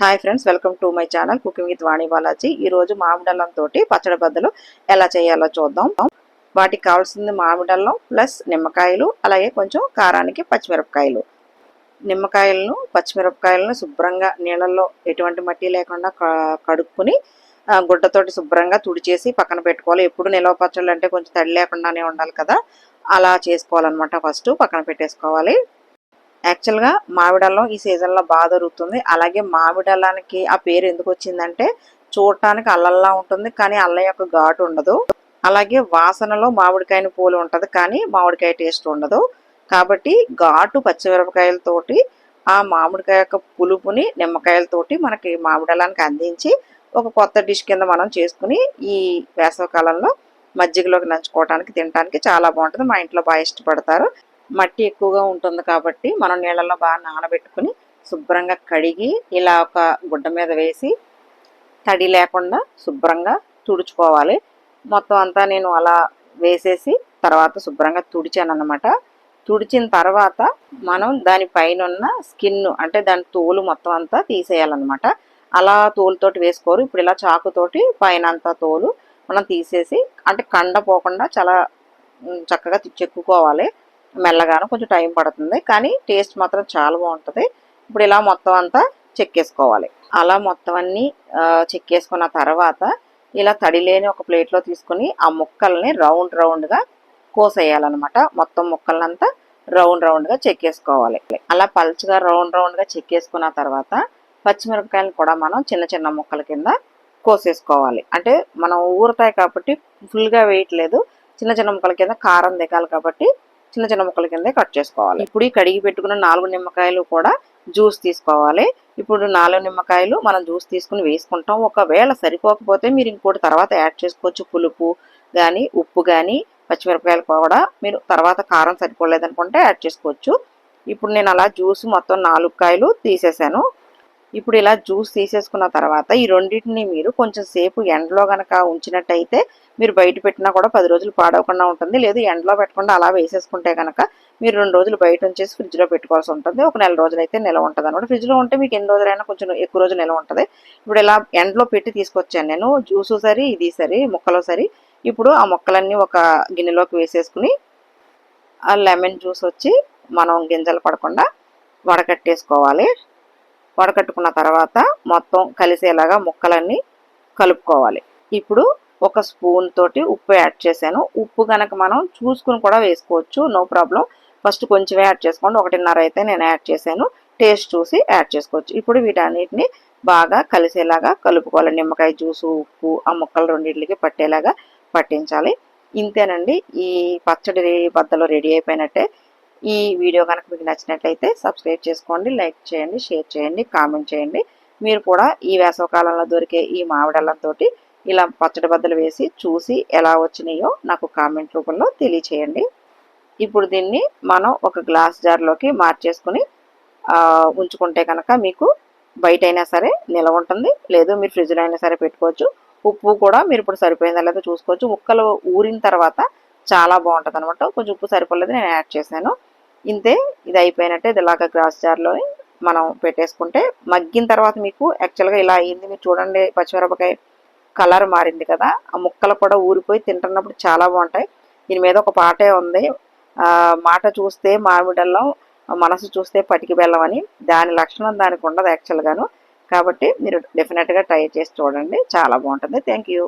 Hi friends welcome to my channel cooking with Vani Balaji ఈ రోజు మామిడల్లం తోటి పచ్చడి బద్దలు ఎలా చేయాలో చూద్దాం. వాటికి కావాల్సింది మామిడల్లం ప్లస్ నిమ్మకాయలు అలాగే కొంచెం కారానికి పచ్చిమిరపకాయలు. నిమ్మకాయలను పచ్చిమిరపకాయలను శుభ్రంగా నీళ్ళల్లో ఎటువంటి మట్టి లేకుండా కడుక్కుని గుడ్డతోటి శుభ్రంగా తుడిచేసి పక్కన పెట్టుకోవాలి. ఎప్పుడు నిలవ పచ్చళ్ళు అంటే కొంచెం తడి లేకుండానే ఉండాలి కదా. అలా చేసుకోవాలన్నమాట ఫస్ట్ పక్కన పెట్టేసుకోవాలి. యాక్చువల్గా మామిడల్లం ఈ సీజన్లో బాగా దొరుకుతుంది. అలాగే మామిడల్లానికి ఆ పేరు ఎందుకు వచ్చిందంటే చూడటానికి అల్లల్లా ఉంటుంది కానీ అల్లం యొక్క ఘాటు ఉండదు. అలాగే వాసనలో మామిడికాయని పూలు ఉంటుంది కానీ మామిడికాయ టేస్ట్ ఉండదు. కాబట్టి ఘాటు పచ్చిమిరపకాయలతోటి ఆ మామిడికాయ యొక్క పులుపుని నిమ్మకాయలతోటి మనకి మామిడల్లానికి అందించి ఒక కొత్త డిష్ కింద మనం చేసుకుని ఈ వేసవికాలంలో మజ్జిగలోకి నంచుకోవడానికి తినడానికి చాలా బాగుంటుంది. మా ఇంట్లో బాగా ఇష్టపడతారు. మట్టి ఎక్కువగా ఉంటుంది కాబట్టి మనం నీళ్ళలో బాగా నానబెట్టుకుని శుభ్రంగా కడిగి ఇలా ఒక గుడ్డ మీద వేసి తడి లేకుండా శుభ్రంగా తుడుచుకోవాలి. మొత్తం అంతా నేను అలా వేసేసి తర్వాత శుభ్రంగా తుడిచాను అనమాట తుడిచిన తర్వాత మనం దాని పైన ఉన్న స్కిన్ అంటే దాని తోలు మొత్తం అంతా తీసేయాలన్నమాట. అలా తోలుతోటి వేసుకోరు. ఇప్పుడు ఇలా చాకుతోటి పైన అంతా తోలు మనం తీసేసి అంటే కండ పోకుండా చాలా చక్కగా చెక్కుకోవాలి. మెల్లగాను కొంచెం టైం పడుతుంది. కానీ టేస్ట్ మాత్రం చాలా బాగుంటుంది. ఇప్పుడు ఇలా మొత్తం అంతా చెక్కేసుకోవాలి అలా మొత్తం అన్ని చెక్కేసుకున్న తర్వాత ఇలా తడి లేని ఒక ప్లేట్లో తీసుకుని ఆ ముక్కల్ని రౌండ్ రౌండ్గా కోసేయాలన్నమాట. మొత్తం ముక్కలంతా రౌండ్ రౌండ్గా చెక్కేసుకోవాలి అలా పల్చగా రౌండ్ రౌండ్గా చెక్కేసుకున్న తర్వాత పచ్చిమిరపకాయలు కూడా మనం చిన్న చిన్న ముక్కల కింద కోసేసుకోవాలి. అంటే మనం ఊరుతాయి కాబట్టి ఫుల్గా వేయట్లేదు. చిన్న చిన్న ముక్కల కింద కారం దిగాలి కాబట్టి చిన్న చిన్న ముక్కల కింద కట్ చేసుకోవాలి. ఇప్పుడు ఈ కడిగి పెట్టుకున్న నాలుగు నిమ్మకాయలు కూడా జ్యూస్ తీసుకోవాలి. ఇప్పుడు నాలుగు నిమ్మకాయలు మనం జ్యూస్ తీసుకుని వేసుకుంటాం. ఒకవేళ సరిపోకపోతే మీరు ఇంకోటి తర్వాత యాడ్ చేసుకోవచ్చు. పులుపు కానీ ఉప్పు కానీ పచ్చిమిరపకాయలు కూడా మీరు తర్వాత కారం సరిపోలేదనుకుంటే యాడ్ చేసుకోవచ్చు. ఇప్పుడు నేను అలా జ్యూస్ మొత్తం నాలుగు కాయలు తీసేసాను. ఇప్పుడు ఇలా జ్యూస్ తీసేసుకున్న తర్వాత ఈ రెండింటిని మీరు కొంచెం సేపు ఎండలో గనక ఉంచినట్టయితే మీరు బయట పెట్టినా కూడా పది రోజులు పాడవకుండా ఉంటుంది. లేదు ఎండలో పెట్టకుండా అలా వేసేసుకుంటే కనుక మీరు రెండు రోజులు బయట ఉంచేసి ఫ్రిడ్జ్లో పెట్టుకోవాల్సి ఉంటుంది. ఒక నెల రోజులు అయితే నిలవ ఉంటుంది అనమాట ఫ్రిడ్జ్లో ఉంటే మీకు ఎన్ని రోజులైనా కొంచెం ఎక్కువ రోజులు నిలవ ఉంటుంది. ఇప్పుడు ఇలా ఎండలో పెట్టి తీసుకొచ్చాను నేను. జ్యూసు సరి ఇది సరి ముక్కలు సరి. ఇప్పుడు ఆ ముక్కలన్నీ ఒక గిన్నెలోకి వేసేసుకుని ఆ లెమన్ జ్యూస్ వచ్చి మనం గింజలు పడకుండా వడకట్టేసుకోవాలి. వడకట్టుకున్న తర్వాత మొత్తం కలిసేలాగా ముక్కలన్నీ కలుపుకోవాలి. ఇప్పుడు ఒక స్పూన్ తోటి ఉప్పు యాడ్ చేశాను. ఉప్పు కనుక మనం చూసుకుని కూడా వేసుకోవచ్చు. No problem. ఫస్ట్ కొంచెమే యాడ్ చేసుకోండి. ఒకటిన్నర అయితే నేను యాడ్ చేశాను. టేస్ట్ చూసి యాడ్ చేసుకోవచ్చు. ఇప్పుడు వీటన్నిటిని బాగా కలిసేలాగా కలుపుకోవాలి. నిమ్మకాయ జ్యూసు ఉప్పు ఆ ముక్కలు రెండింటికి పట్టేలాగా పట్టించాలి. ఇంతేనండి. ఈ పచ్చడి బద్దలు రెడీ అయిపోయినట్టే. ఈ వీడియో కనుక మీకు నచ్చినట్లయితే సబ్స్క్రైబ్ చేసుకోండి. లైక్ చేయండి. షేర్ చేయండి. కామెంట్ చేయండి. మీరు కూడా ఈ వేసవకాలంలో దొరికే ఈ మామిడల్లంతో ఇలా పచ్చడి బద్దలు వేసి చూసి ఎలా వచ్చినాయో నాకు కామెంట్ రూపంలో తెలియచేయండి. ఇప్పుడు దీన్ని మనం ఒక గ్లాస్ జార్లోకి మార్చేసుకుని ఉంచుకుంటే కనుక మీకు బయట అయినా సరే నిలవ ఉంటుంది. లేదు మీరు ఫ్రిడ్జ్లో అయినా సరే పెట్టుకోవచ్చు. ఉప్పు కూడా మీరు ఇప్పుడు సరిపోయిందా లేదో చూసుకోవచ్చు. ముక్కలు ఊరిన తర్వాత చాలా బాగుంటుంది అనమాట కొంచెం ఉప్పు సరిపోలేదు నేను యాడ్ చేశాను. ఇంతే ఇది అయిపోయినట్టే ఇది ఇలాగ గ్లాస్ జార్లో మనం పెట్టేసుకుంటే మగ్గిన తర్వాత మీకు యాక్చువల్గా ఇలా అయింది. మీరు చూడండి పచ్చిమిరపకాయ కలర్ మారింది కదా. ఆ ముక్కలు కూడా ఊరిపోయి తింటున్నప్పుడు చాలా బాగుంటాయి. దీని మీద ఒక పాటే ఉంది. మాట చూస్తే మామిడల్లం మనసు చూస్తే పటికి బెల్లం అని. దాని లక్షణం దానికి ఉండదు యాక్చువల్గాను. కాబట్టి మీరు డెఫినెట్గా ట్రై చేసి చూడండి. చాలా బాగుంటుంది. Thank you.